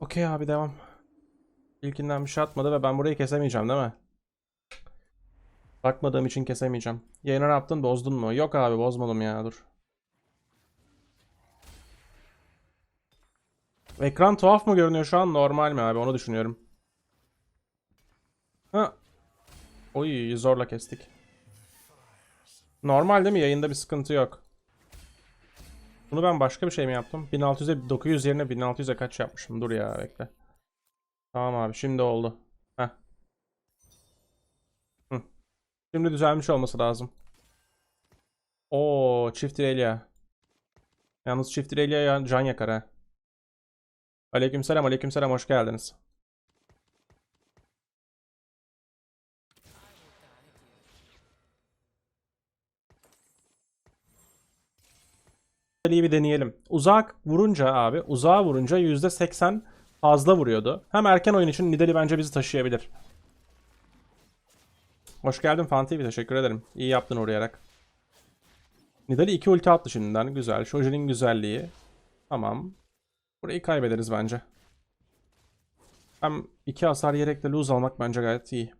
Okey abi devam. İlkinden bir şey atmadı ve ben burayı kesemeyeceğim değil mi? Bakmadığım için kesemeyeceğim. Yayına ne yaptın bozdun mu? Yok abi bozmadım ya dur. Ekran tuhaf mı görünüyor şu an normal mi abi onu düşünüyorum. Ha. Oy zorla kestik. Normal değil mi? Yayında bir sıkıntı yok. Bunu ben başka bir şey mi yaptım? 1600'e 900 yerine 1600'e kaç yapmışım? Dur ya bekle. Tamam abi şimdi oldu. Heh. Hı. Şimdi düzelmiş olması lazım. Oo çift Irelia. Yalnız çift Irelia can yakar ha. Aleykümselam aleykümselam hoş geldiniz. İyi bir deneyelim. Uzak vurunca abi, uzağa vurunca %80 fazla vuruyordu. Hem erken oyun için Nidali bence bizi taşıyabilir. Hoş geldin Fan TV, teşekkür ederim. İyi yaptın uğrayarak. Nidali 2 ulti attı şimdiden. Güzel. Shoji'nin güzelliği. Tamam. Burayı kaybederiz bence. Hem 2 hasar yiyerek de lose almak bence gayet iyi.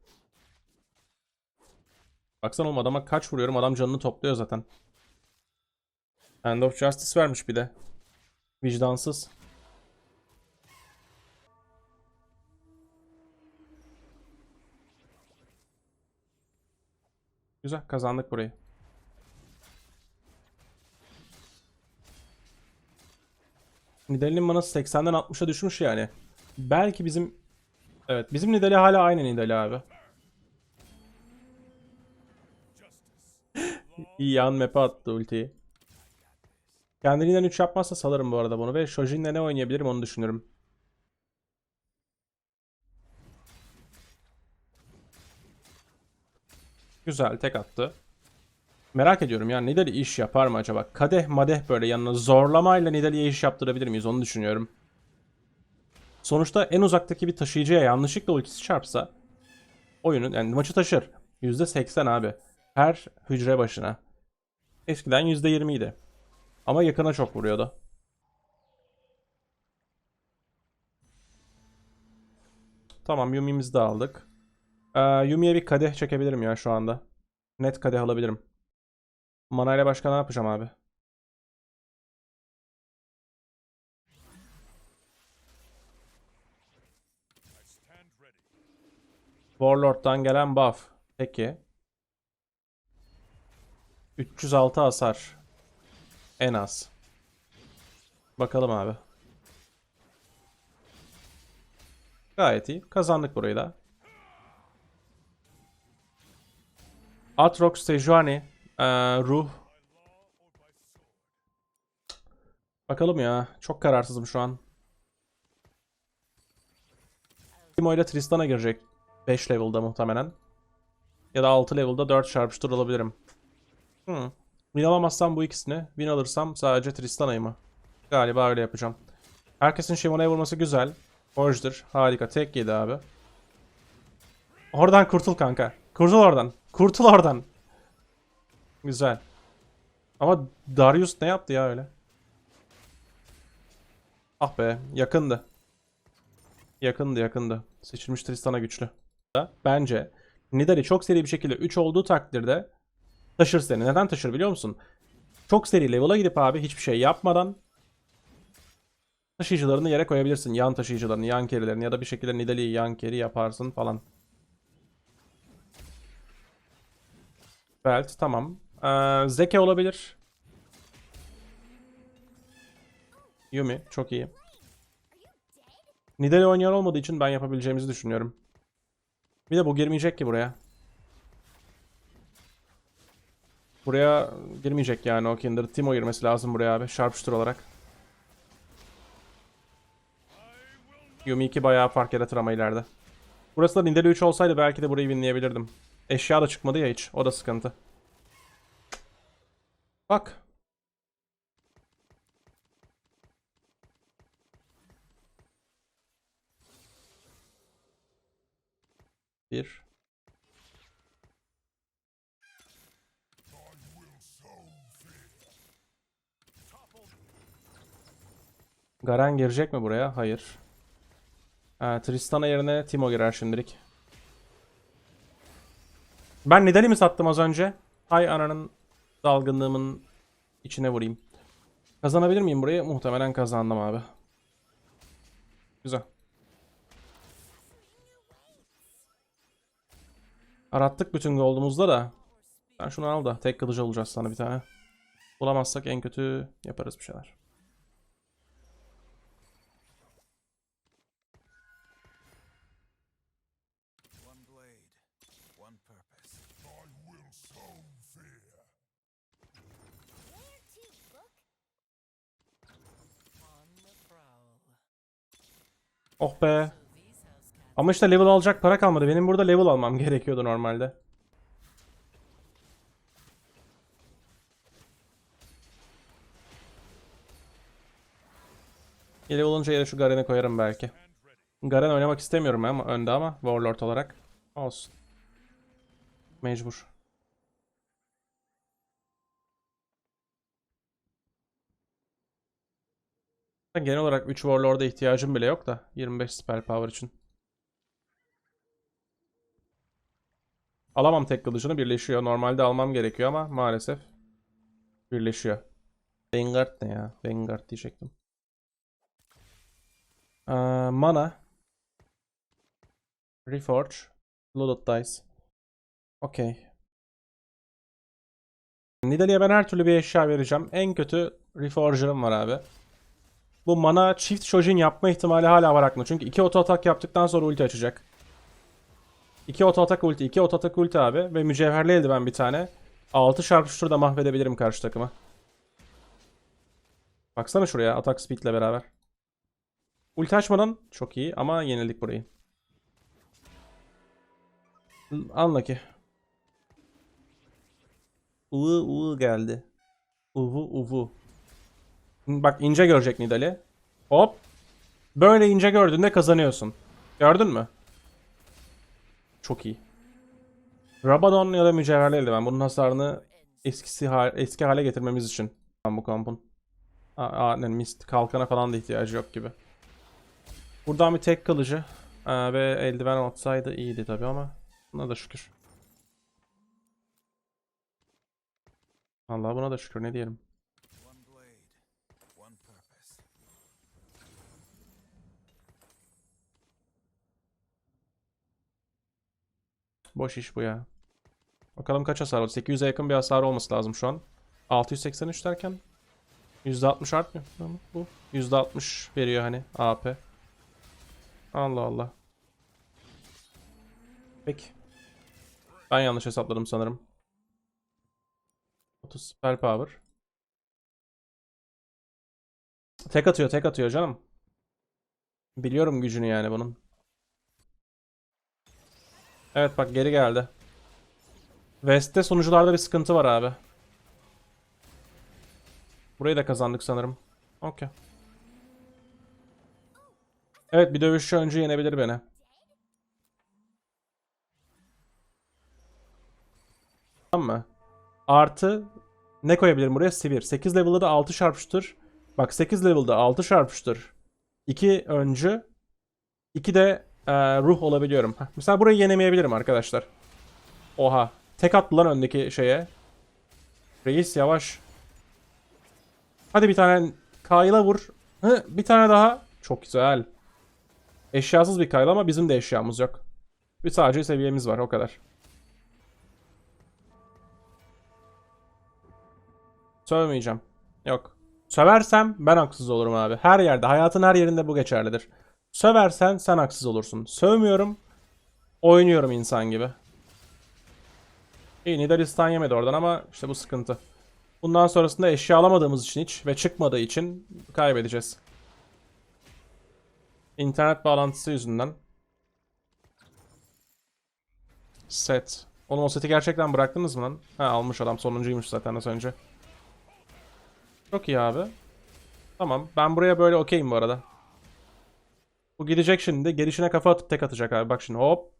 Baksana oğlum adama kaç vuruyorum adam canını topluyor zaten. Hand of Justice vermiş bir de. Vicdansız. Güzel kazandık burayı. Nidalee'nin manası 80'den 60'a düşmüş yani. Belki bizim... Evet bizim Nidalee hala aynı Nidalee abi. İyi yan map'e attı ultiyi. Kendiliğinden 3 yapmazsa salarım bu arada bunu ve Shojin'le ne oynayabilirim onu düşünürüm. Güzel tek attı. Merak ediyorum ya Nidalee iş yapar mı acaba? Kadeh madeh böyle yanına zorlamayla Nidalee'ye iş yaptırabilir miyiz onu düşünüyorum. Sonuçta en uzaktaki bir taşıyıcıya yanlışlıkla ultisi çarpsa oyunun yani maçı taşır. %80 abi. Her hücre başına. Eskiden %20 idi. Ama yakına çok vuruyordu. Tamam Yumi'mizi de aldık. Ee, Yumi'ye bir kadeh çekebilirim ya şu anda. Net kadeh alabilirim. Mana ile başka ne yapacağım abi? Warlord'dan gelen buff. Peki. 306 hasar. En az. Bakalım abi. Gayet iyi. Kazandık burayı da. Atrox Sejuani. Ee, ruh. Bakalım ya. Çok kararsızım şu an. Timo ile Tristan'a girecek. 5 level'da muhtemelen. Ya da 6 level'da 4 çarpıştır alabilirim. Hmm. Win alamazsam bu ikisini. Win alırsam sadece Tristana'yı mı? Galiba öyle yapacağım. Herkesin Shimona'ya vurması güzel. Hoşdur. Harika. Tek yedi abi. Oradan kurtul kanka. Kurtul oradan. Kurtul oradan. Güzel. Ama Darius ne yaptı ya öyle? Ah be. Yakındı. Yakındı yakındı. Seçilmiş Tristana güçlü. Bence Nidali çok seri bir şekilde 3 olduğu takdirde taşır seni. Neden taşır biliyor musun? Çok seri level'a gidip abi hiçbir şey yapmadan taşıyıcılarını yere koyabilirsin. Yan taşıyıcılarını, yan kerilerini ya da bir şekilde Nidalee'yi yan keri yaparsın falan. Belt tamam. Ee, Zeke olabilir. Yumi çok iyi. Nidalee oynayan olmadığı için ben yapabileceğimizi düşünüyorum. Bir de bu girmeyecek ki buraya. Buraya girmeyecek yani o Kindred. Timo girmesi lazım buraya abi. Sharpshooter olarak. Yumi 2 bayağı fark yaratır ama ileride. Burası da Nidalee 3 olsaydı belki de burayı winleyebilirdim. Eşya da çıkmadı ya hiç. O da sıkıntı. Bak. Bir. Garen girecek mi buraya? Hayır. Ee, Tristana yerine Timo girer şimdilik. Ben Nidal'i mi sattım az önce? Hay ananın dalgınlığımın içine vurayım. Kazanabilir miyim burayı? Muhtemelen kazandım abi. Güzel. Arattık bütün gold'umuzda da. Sen şunu al da tek kılıcı olacağız sana bir tane. Bulamazsak en kötü yaparız bir şeyler. Oh be. Ama işte level alacak para kalmadı. Benim burada level almam gerekiyordu normalde. Level olunca yere şu Garen'i koyarım belki. Garen oynamak istemiyorum ama önde ama Warlord olarak. Olsun. Mecbur. Genel olarak 3 Warlord'a ihtiyacım bile yok da 25 spell power için. Alamam tek kılıcını birleşiyor. Normalde almam gerekiyor ama maalesef birleşiyor. Vanguard ne ya? Vanguard diyecektim. Ee, mana. Reforge. Loaded Dice. Okey. Nidalee'ye ben her türlü bir eşya vereceğim. En kötü Reforger'ım var abi. Bu mana çift Shojin yapma ihtimali hala var aklımda. Çünkü iki oto atak yaptıktan sonra ulti açacak. İki oto atak ulti, iki oto atak ulti abi. Ve mücevherli eldiven bir tane. 6 sharpshooter da mahvedebilirim karşı takımı. Baksana şuraya atak speed ile beraber. Ulti açmadan çok iyi ama yenildik burayı. Ki. Uvu uvu geldi. Uvu uvu. Bak ince görecek Nidali. Hop. Böyle ince gördüğünde kazanıyorsun. Gördün mü? Çok iyi. Rabadon ya da mücevherli eldiven. Bunun hasarını eskisi ha- eski hale getirmemiz için. bu kampın. Aa, mist kalkana falan da ihtiyacı yok gibi. Buradan bir tek kılıcı Aa, ve eldiven atsaydı iyiydi tabi ama buna da şükür. Allah buna da şükür ne diyelim. Boş iş bu ya. Bakalım kaç hasar oldu? 800'e yakın bir hasar olması lazım şu an. 683 derken %60 artmıyor bu? %60 veriyor hani AP. Allah Allah. Peki. Ben yanlış hesapladım sanırım. 30 spell power. Tek atıyor, tek atıyor canım. Biliyorum gücünü yani bunun. Evet bak geri geldi. West'te sunucularda bir sıkıntı var abi. Burayı da kazandık sanırım. Okey. Evet bir dövüşçü önce yenebilir beni. Tamam mı? Artı ne koyabilirim buraya? Sivir. 8 level'da da 6 sharpshooter. Bak 8 level'da 6 sharpshooter. 2 öncü. 2 de e, ruh olabiliyorum. Heh, mesela burayı yenemeyebilirim arkadaşlar. Oha. Tek attı lan öndeki şeye. Reis yavaş. Hadi bir tane Kayla vur. Hı, bir tane daha. Çok güzel. Eşyasız bir Kayla ama bizim de eşyamız yok. Bir sadece seviyemiz var o kadar. Sövmeyeceğim. Yok. Söversem ben haksız olurum abi. Her yerde, hayatın her yerinde bu geçerlidir. Söversen sen haksız olursun. Sövmüyorum. Oynuyorum insan gibi. İyi Nidaristan yemedi oradan ama işte bu sıkıntı. Bundan sonrasında eşya alamadığımız için hiç ve çıkmadığı için kaybedeceğiz. İnternet bağlantısı yüzünden. Set. Oğlum o seti gerçekten bıraktınız mı lan? Ha almış adam sonuncuymuş zaten az önce. Çok iyi abi. Tamam ben buraya böyle okeyim bu arada. Bu gidecek şimdi. Gelişine kafa atıp tek atacak abi. Bak şimdi hop.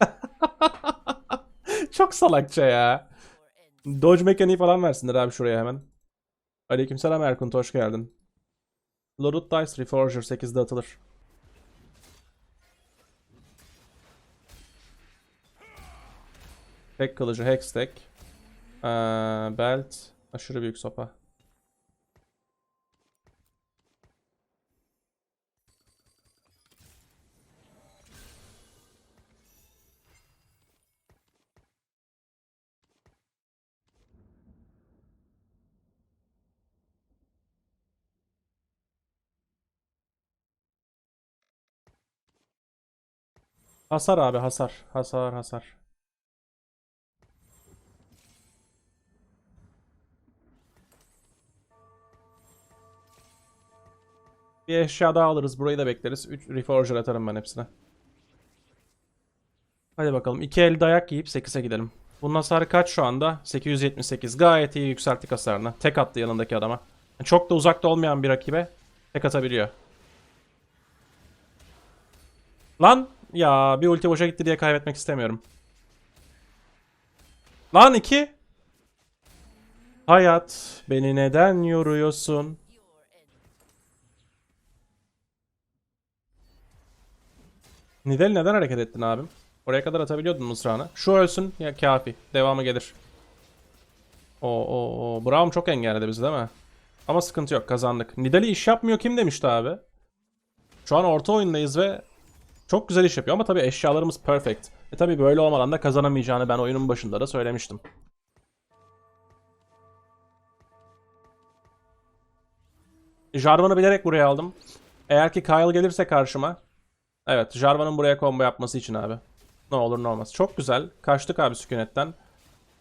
Çok salakça ya. Dodge mekaniği falan versinler abi şuraya hemen. Aleykümselam Erkunt hoş geldin. Loaded Dice Reforger 8'de atılır. Tek kılıcı, hack stack. Ee, belt, aşırı büyük sopa. Hasar abi hasar. Hasar hasar. Bir eşya daha alırız. Burayı da bekleriz. 3 Reforger atarım ben hepsine. Hadi bakalım. 2 el dayak yiyip 8'e gidelim. Bunun hasarı kaç şu anda? 878. Gayet iyi yükselttik hasarını. Tek attı yanındaki adama. Çok da uzakta olmayan bir rakibe tek atabiliyor. Lan! Ya bir ulti boşa gitti diye kaybetmek istemiyorum. Lan 2. Hayat beni neden yoruyorsun? Nidal neden hareket ettin abim? Oraya kadar atabiliyordun mısrağını. Şu ölsün ya kafi. Devamı gelir. O o o. Braum çok engelledi bizi değil mi? Ama sıkıntı yok kazandık. Nidali iş yapmıyor kim demişti abi? Şu an orta oyundayız ve çok güzel iş yapıyor ama tabii eşyalarımız perfect. E tabii böyle olmadan da kazanamayacağını ben oyunun başında da söylemiştim. Jarvan'ı bilerek buraya aldım. Eğer ki Kyle gelirse karşıma. Evet Jarvan'ın buraya combo yapması için abi. Ne olur ne olmaz. Çok güzel. Kaçtık abi sükunetten.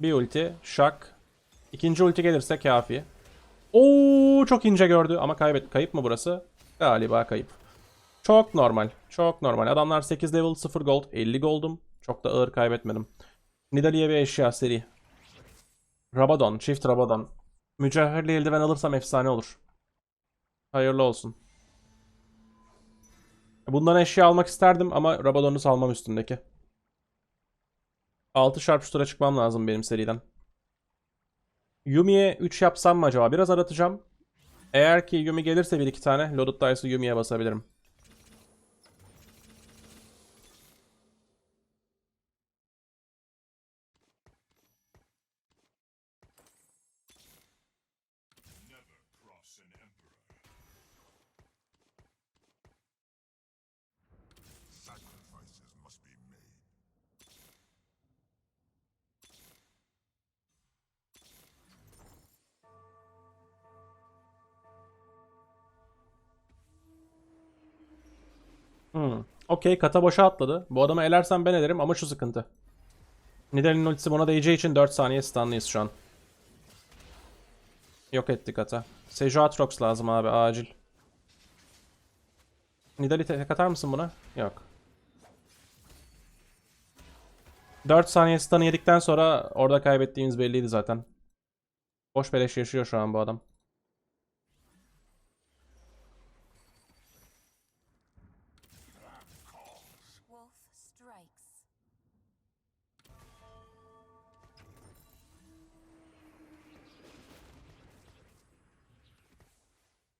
Bir ulti. Şak. İkinci ulti gelirse kafi. Oo çok ince gördü ama kaybet kayıp mı burası? Galiba kayıp. Çok normal. Çok normal. Adamlar 8 level 0 gold. 50 gold'um. Çok da ağır kaybetmedim. Nidalee'ye bir eşya seri. Rabadon. Çift Rabadon. Mücevherli eldiven alırsam efsane olur. Hayırlı olsun. Bundan eşya almak isterdim ama Rabadon'u salmam üstündeki. 6 şarpıştıra çıkmam lazım benim seriden. Yumi'ye 3 yapsam mı acaba? Biraz aratacağım. Eğer ki Yumi gelirse bir iki tane Loaded Dice'ı Yumi'ye basabilirim. Hmm. Okey kata boşa atladı. Bu adamı elersem ben ederim ama şu sıkıntı. Nidalee'nin ultisi buna değeceği için 4 saniye stunlıyız şu an. Yok ettik kata. Seju Atrox lazım abi acil. Nidalee tek atar mısın buna? Yok. 4 saniye stun'ı yedikten sonra orada kaybettiğimiz belliydi zaten. Boş beleş yaşıyor şu an bu adam.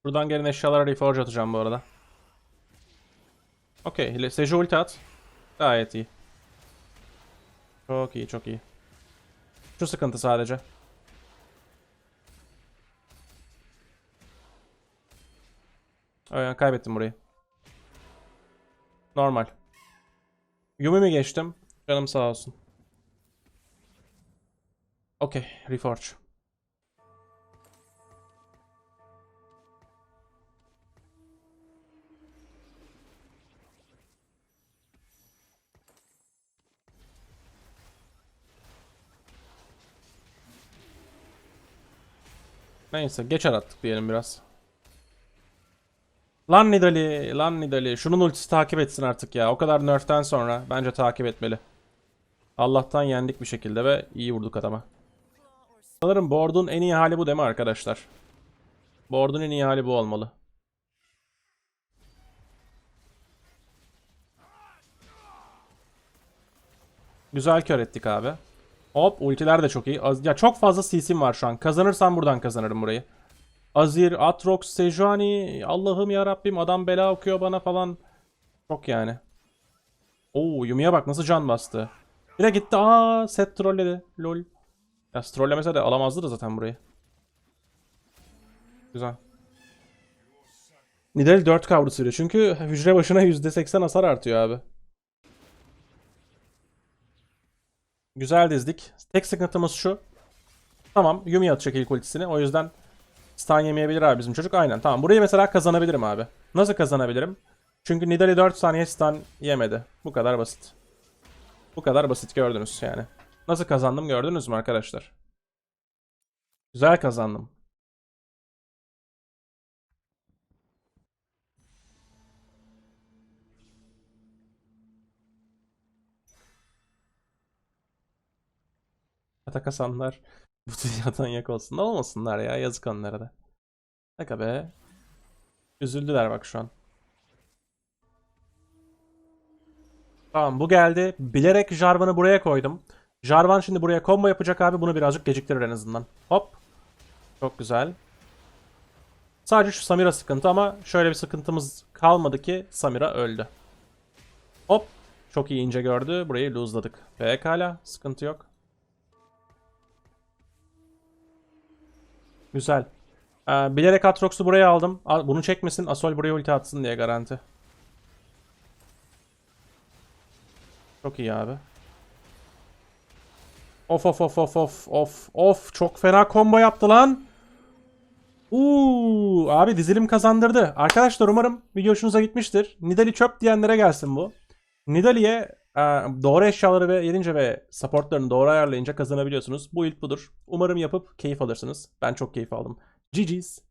Buradan gelen eşyalara reforge atacağım bu arada. Okey. Seju ulti at. Gayet iyi. Çok iyi, çok iyi. Şu sıkıntı sadece. Aynen kaybettim burayı. Normal. Yumi mi geçtim? Canım sağ olsun. Okey, reforge. Neyse geçer attık diyelim biraz. Lan Nidali, lan Nidali. Şunun ultisi takip etsin artık ya. O kadar nerf'ten sonra bence takip etmeli. Allah'tan yendik bir şekilde ve iyi vurduk adama. Sanırım board'un en iyi hali bu değil mi arkadaşlar? Board'un en iyi hali bu olmalı. Güzel kör ettik abi. Hop ultiler de çok iyi. Az- Ya çok fazla CC'm var şu an. Kazanırsam buradan kazanırım burayı. Azir, Atrox, Sejuani. Allah'ım ya Rabbim adam bela okuyor bana falan. Çok yani. Oo Yumi'ye bak nasıl can bastı. Bir de gitti. Aa set trolledi. Lol. Ya trollemese de alamazdı da zaten burayı. Güzel. Nidal 4 kavrusu veriyor. Çünkü hücre başına %80 hasar artıyor abi. Güzel dizdik. Tek sıkıntımız şu. Tamam Yumi atacak ilk ultisini. O yüzden stun yemeyebilir abi bizim çocuk. Aynen tamam. Burayı mesela kazanabilirim abi. Nasıl kazanabilirim? Çünkü Nidali 4 saniye stun yemedi. Bu kadar basit. Bu kadar basit gördünüz yani. Nasıl kazandım gördünüz mü arkadaşlar? Güzel kazandım. Atak Hasanlar bu dünyadan yak olsun. Olmasınlar ya yazık onlara da. Aga be. Üzüldüler bak şu an. Tamam bu geldi. Bilerek Jarvan'ı buraya koydum. Jarvan şimdi buraya combo yapacak abi. Bunu birazcık geciktirir en azından. Hop. Çok güzel. Sadece şu Samira sıkıntı ama şöyle bir sıkıntımız kalmadı ki Samira öldü. Hop. Çok iyi ince gördü. Burayı lose'ladık. Pekala. Sıkıntı yok. Güzel. Ee, bilerek Atrox'u buraya aldım. Al- Bunu çekmesin. Asol buraya ulti atsın diye garanti. Çok iyi abi. Of of of of of of of çok fena combo yaptı lan. Uuu abi dizilim kazandırdı. Arkadaşlar umarım video hoşunuza gitmiştir. Nidali çöp diyenlere gelsin bu. Nidalee'ye e, doğru eşyaları ve yedince ve supportlarını doğru ayarlayınca kazanabiliyorsunuz. Bu ilk budur. Umarım yapıp keyif alırsınız. Ben çok keyif aldım. GG's.